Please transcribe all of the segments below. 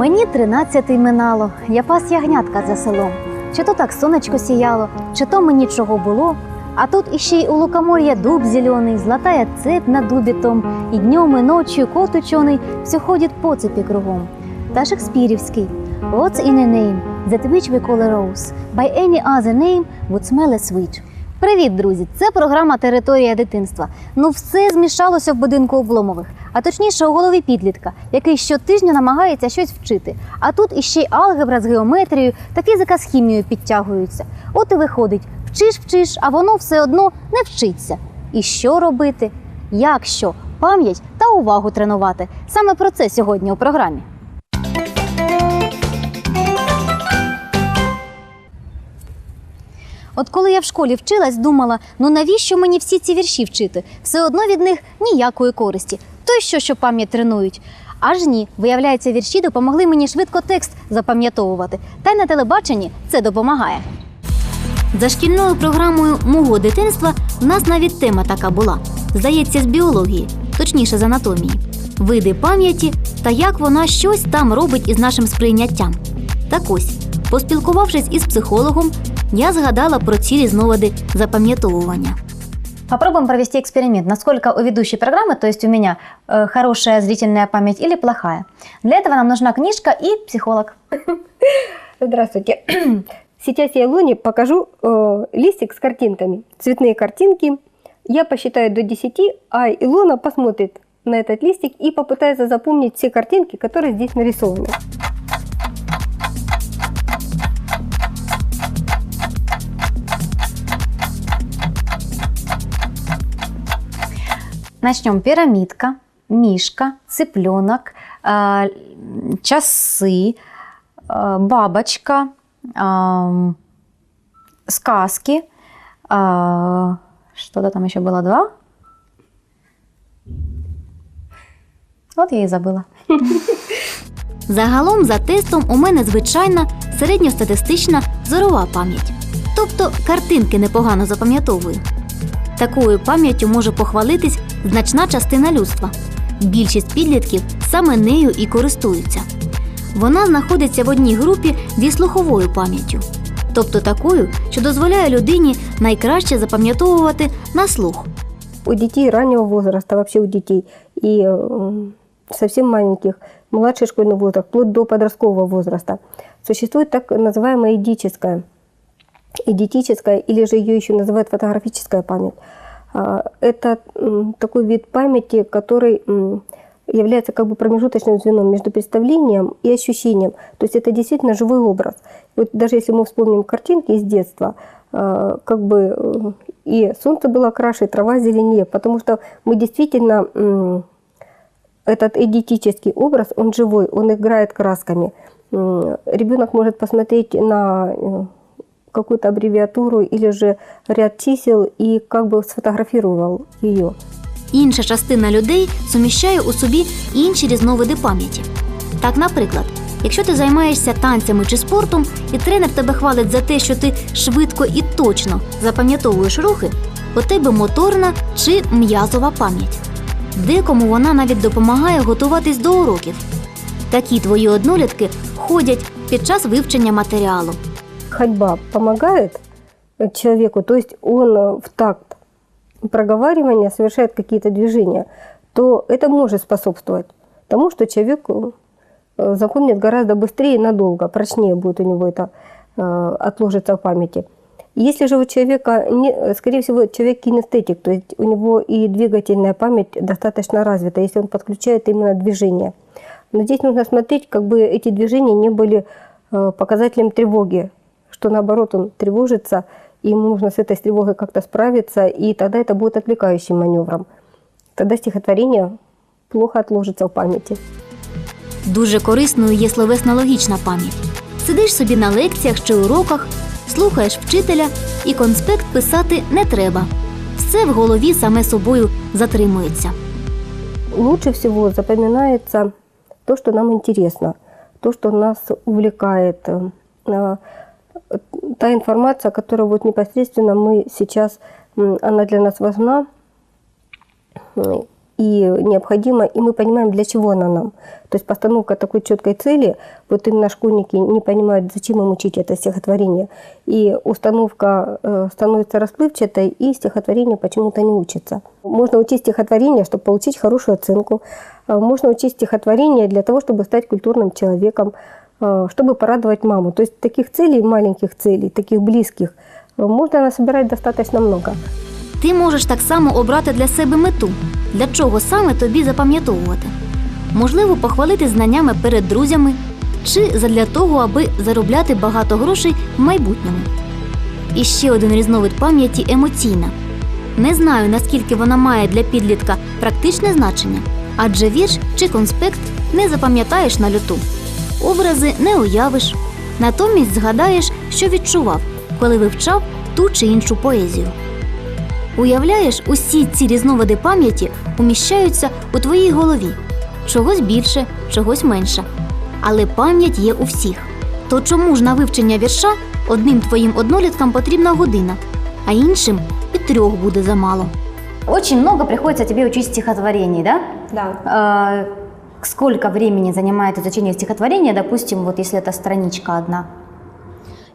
Мені тринадцятий минало, я пас ягнятка за селом. Чи то так сонечко сіяло, чи то мені чого було. А тут іще й у лукомор'я дуб зелений, златая цепь над дубітом, і днем, і ночью кот учений все ходить по цепі кругом. Та Шекспірівський. What's in a name? That which we call a rose. By any other name would smell a sweet. Привіт, друзі! Це програма Територія дитинства. Ну, все змішалося в будинку обломових, а точніше у голові підлітка, який щотижня намагається щось вчити. А тут іще й алгебра з геометрією та фізика з хімією підтягуються. От і виходить, вчиш, вчиш, а воно все одно не вчиться. І що робити? Як що? Пам'ять та увагу тренувати. Саме про це сьогодні у програмі. От коли я в школі вчилась, думала, ну навіщо мені всі ці вірші вчити? Все одно від них ніякої користі. То й що, що пам'ять тренують? Аж ні, виявляється, вірші допомогли мені швидко текст запам'ятовувати. Та й на телебаченні це допомагає. За шкільною програмою мого дитинства в нас навіть тема така була. Здається, з біології, точніше з анатомії. Види пам'яті та як вона щось там робить із нашим сприйняттям. Так ось, поспілкувавшись із психологом, я згадала про ці різновиди запам'ятовування. Попробуем провести эксперимент, насколько у ведущей программы, то есть у меня, э, хорошая зрительная память или плохая. Для этого нам нужна книжка и психолог. Здравствуйте. Сейчас я Лоне покажу э, листик с картинками, цветные картинки. Я посчитаю до 10, а Илона посмотрит на этот листик и попытается запомнить все картинки, которые здесь нарисованы. Начнем. Пирамидка, мишка, цыпленок, э, часы, э, бабочка, э, сказки. э, Что-то там еще было два. От я і забыла. Загалом за тестом у мене звичайна середньостатистична зорова пам'ять. Тобто картинки непогано запам'ятовую. Такою пам'яттю може похвалитись значна частина людства. Більшість підлітків саме нею і користуються. Вона знаходиться в одній групі зі слуховою пам'яттю, тобто такою, що дозволяє людині найкраще запам'ятовувати на слух. У детей раннего возраста, вообще у детей, и э, совсем маленьких, младший школьный возраст, вплоть до подросткового возраста, существует так называемая идическая, идентическая, или же ее еще называют фотографическая память. А, Это такой вид памяти, который является как бы промежуточным звеном между представлением и ощущением. То есть это действительно живой образ. Вот даже если мы вспомним картинки из детства, а, как бы э, и солнце было краше, и трава зеленее, потому что мы действительно этот эдетический образ, он живой, он играет красками. Ребенок может посмотреть на э, какую-то аббревиатуру или же ряд чисел и как бы сфотографировал ее. Інша частина людей суміщає у собі інші різновиди пам'яті. Так, наприклад, якщо ти займаєшся танцями чи спортом, і тренер тебе хвалить за те, що ти швидко і точно запам'ятовуєш рухи, у тебе моторна чи м'язова пам'ять. Декому вона навіть допомагає готуватись до уроків. Такі твої однолітки ходять під час вивчення матеріалу. Ходьба помогает человеку, то есть он э, в такт проговаривания совершает какие-то движения, то это может способствовать тому, что человек э, запомнит гораздо быстрее и надолго, прочнее будет у него это э, отложится в памяти. Если же у человека, не, скорее всего, человек кинестетик, то есть у него и двигательная память достаточно развита, если он подключает именно движение. Но здесь нужно смотреть, как бы эти движения не были показателем тревоги, что наоборот он тревожится, и ему нужно с этой тревогой как-то справиться, и тогда это будет отвлекающим маневром. Тогда стихотворение плохо отложится в памяти. Дуже корисною є словесно-логічна пам'ять. Сидиш собі на лекціях чи уроках, слухаєш вчителя, і конспект писати не треба. Все в голові саме собою затримується. Лучше всего запоминается то, что нам интересно, то, что нас увлекает, э, э, та информация, которая вот непосредственно мы сейчас, она для нас важна, и необходима, и мы понимаем, для чего она нам. То есть постановка такой четкой цели, вот именно школьники не понимают, зачем им учить это стихотворение. И установка э, становится расплывчатой, и стихотворение почему-то не учится. Можно учить стихотворение, чтобы получить хорошую оценку. А Можно учить стихотворение для того, чтобы стать культурным человеком, э, чтобы порадовать маму. То есть таких целей, маленьких целей, таких близких, э, можно насобирать достаточно много. Ти можеш так само обрати для себе мету, для чого саме тобі запам'ятовувати. Можливо, похвалити знаннями перед друзями чи задля того, аби заробляти багато грошей в майбутньому. І ще один різновид пам'яті емоційна. Не знаю, наскільки вона має для підлітка практичне значення, адже вірш чи конспект не запам'ятаєш на люту. Образи не уявиш, натомість згадаєш, що відчував, коли вивчав ту чи іншу поезію. Уявляєш, усі ці різновиди пам'яті уміщаються у твоїй голові. Чогось більше, чогось менше. Але пам'ять є у всіх. То чому ж на вивчення вірша одним твоїм одноліткам потрібна година, а іншим і трьох буде замало? Очень много приходится тебе учить стихотворений, да? Да. Сколько времени занимает изучение стихотворения, допустим, вот если это страничка одна?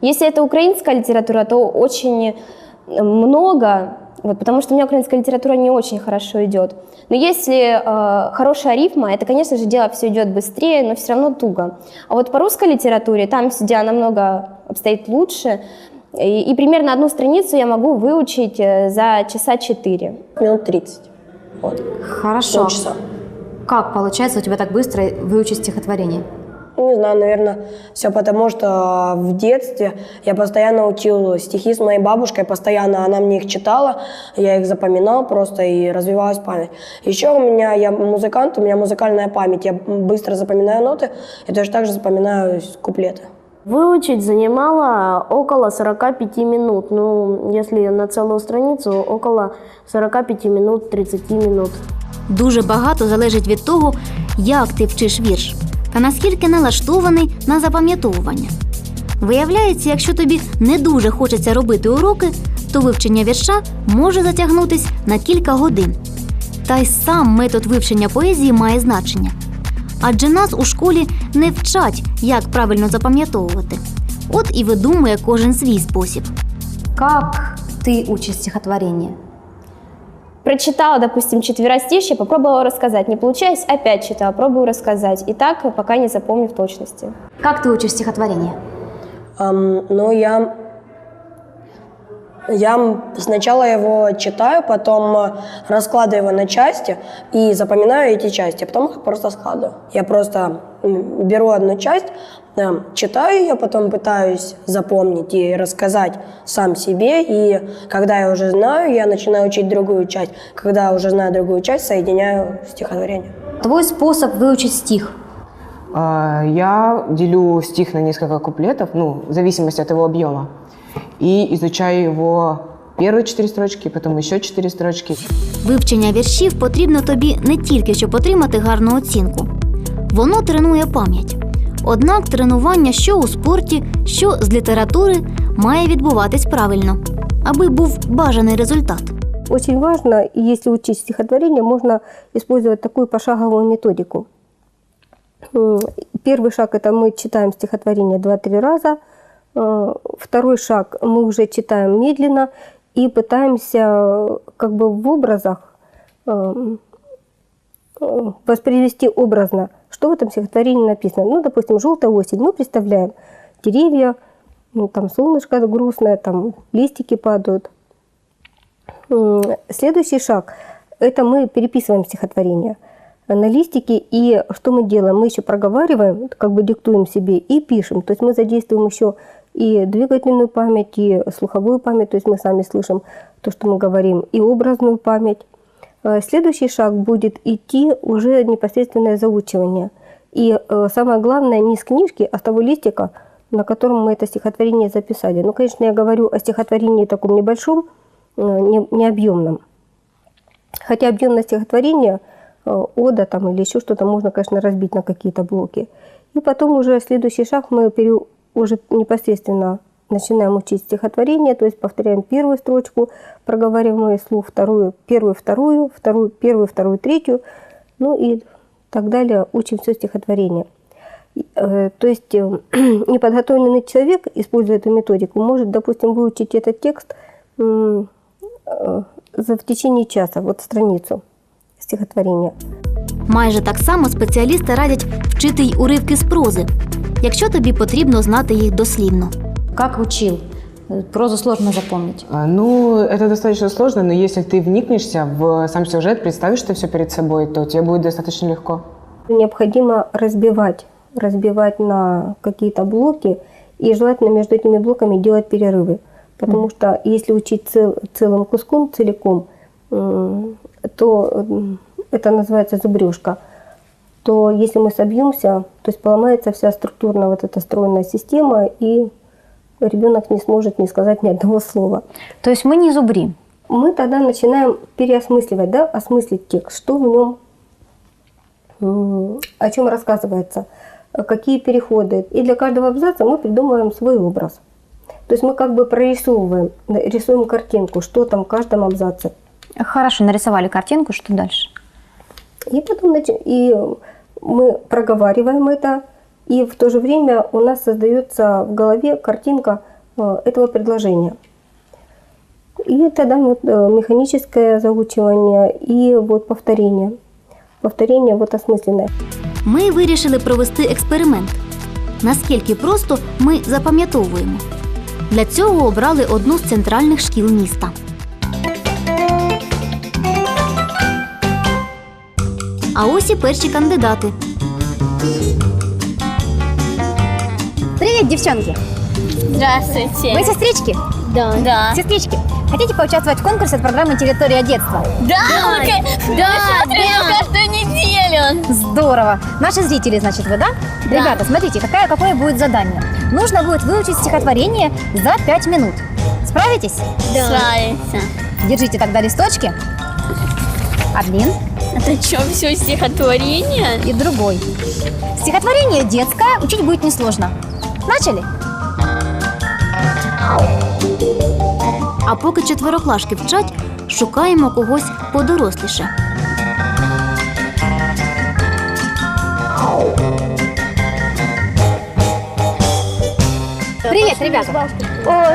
Если это украинская литература, то очень много, вот, потому что у меня украинская литература не очень хорошо идет. Но если э, хорошая рифма, это, конечно же, дело все идет быстрее, но все равно туго. А вот по русской литературе там сидя намного обстоит лучше. И, и примерно одну страницу я могу выучить э, за часа четыре. Минут 30. Вот. Хорошо. Полчаса. Как получается у тебя так быстро выучить стихотворение? Не знаю, наверное, все потому, что в детстве я постоянно учил стихи с моей бабушкой, постоянно она мне их читала, я их запоминал просто и развивалась память. Еще у меня, я музыкант, у меня музыкальная память, я быстро запоминаю ноты и точно так же запоминаю куплеты. Выучить занимало около 45 минут. Ну, если на целую страницу, около 45 минут, 30 минут. Дуже багато залежить від того, як ти вчиш вірш та наскільки налаштований на запам'ятовування. Виявляється, якщо тобі не дуже хочеться робити уроки, то вивчення вірша може затягнутись на кілька годин. Та й сам метод вивчення поезії має значення. Адже нас у школі не вчать, як правильно запам'ятовувати. От і видумує кожен свій спосіб. Як ти учиш стихотворення? Прочитала, допустим, четверостишье, попробовала рассказать. Не получаясь, опять читала, пробую рассказать. И так, пока не запомню в точности. Як ти учиш стихотворення? Ам, но я, я сначала его читаю, потом э, раскладываю его на части и запоминаю эти части, а потом их просто складываю. Я просто беру одну часть, э, читаю ее, потом пытаюсь запомнить и рассказать сам себе. И когда я уже знаю, я начинаю учить другую часть. Когда уже знаю другую часть, соединяю стихотворение. Твой спосіб вивчити стих. А, Я делю стих на несколько куплетов, ну, в зависимости от его объема, и изучаю его первые четыре строчки, потом еще четыре строчки. Вивчення віршів потрібно тобі не тільки щоб отримати гарну оцінку. Воно тренує пам'ять. Однак тренування що у спорті, що з літератури має відбуватись правильно, аби був бажаний результат. Очень важно, и если учить стихотворение, можно использовать такую пошаговую методику. М, Первый шаг – это мы читаем стихотворение 2-3 раза. Э, Второй шаг – мы уже читаем медленно и пытаемся э, как бы в образах эм, э, воспроизвести образно, что в этом стихотворении написано. Ну, допустим, «Желтая осень». Мы представляем деревья, ну, там солнышко грустное, там листики падают. Следующий шаг – это мы переписываем стихотворение на листике. И что мы делаем? Мы еще проговариваем, как бы диктуем себе и пишем. То есть мы задействуем еще и двигательную память, и слуховую память, то есть мы сами слышим то, что мы говорим, и образную память. Э, Следующий шаг будет идти уже непосредственное заучивание. И э, самое главное не с книжки, а с того листика, на котором мы это стихотворение записали. Ну, конечно, я говорю о стихотворении таком небольшом, э, не, не объемном. Хотя объемное стихотворение, ода там или еще что-то можно, конечно, разбить на какие-то блоки. И потом уже следующий шаг мы пере- уже непосредственно начинаем учить стихотворение, то есть повторяем первую строчку проговариваемую слов, вторую, первую, вторую, вторую, первую, вторую, третью, ну и так далее. Учим все стихотворение. Э, То есть э, неподготовленный человек, используя эту методику, может, допустим, выучить этот текст э, в течение часа, вот страницу стихотворения. Майже так само спеціалісти радять вчити й уривки з прози, якщо тобі потрібно знати їх дослівно. Как учил? Э, Прозу сложно запомнить. А, Ну, это достаточно сложно, но если ты вникнешься в сам сюжет, представишь это все перед собой, то тебе будет достаточно легко. Необходимо разбивать, разбивать на какие-то блоки и желательно между этими блоками делать перерывы. Потому что если учить цел- целым куском, целиком, м, то м, это называется зубрежка. То если мы собьемся, то есть поломается вся структурная вот эта стройная система, и ребенок не сможет не сказать ни одного слова. Тобто ми не зубрі. мы тогда начинаем переосмысливать, да, осмыслить текст, что в нем, о чем рассказывается, какие переходы. И для каждого абзаца мы придумываем свой образ. То есть мы как бы прорисовываем, рисуем картинку, что там в каждом абзаце. Хорошо, нарисували картинку, що далі? И потом и мы проговариваем это, и в то же время у нас создается в голове картинка э, этого предложения. И тогда вот э, механическое заучивание и вот повторение. Повторение вот осмысленное. Ми вирішили провести експеримент. Наскільки просто ми запам'ятовуємо. Для цього обрали одну з центральних шкіл міста. А ось і перші кандидати. Привет, девчонки! Здравствуйте. Вы сестрички? Да. Да. Сестрички, хотите поучаствовать в конкурсе от программы «Территория детства»? Да. Да. Да. каждую неделю. Здорово! Наши зрители, значит, вы, да? Ребята, смотрите, какая, какое будет задание. Нужно будет выучить стихотворение за 5 минут. Справитесь? Справится. Держите тогда листочки. Один Это что, все стихотворение? и другой. Стихотворение детское, учить будет несложно. Начали? А поки четвероклашки вчать, шукаємо когось подоросліше. Привет, ребята!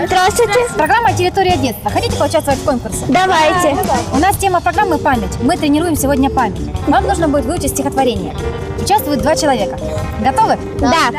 Здравствуйте. Программа «Территория детства». Хотите поучаствовать в конкурсе? Давайте. У нас тема программы «Память». Мы тренируем сегодня память. Вам нужно будет выучить стихотворение. Участвуют два человека. Готовы? Да.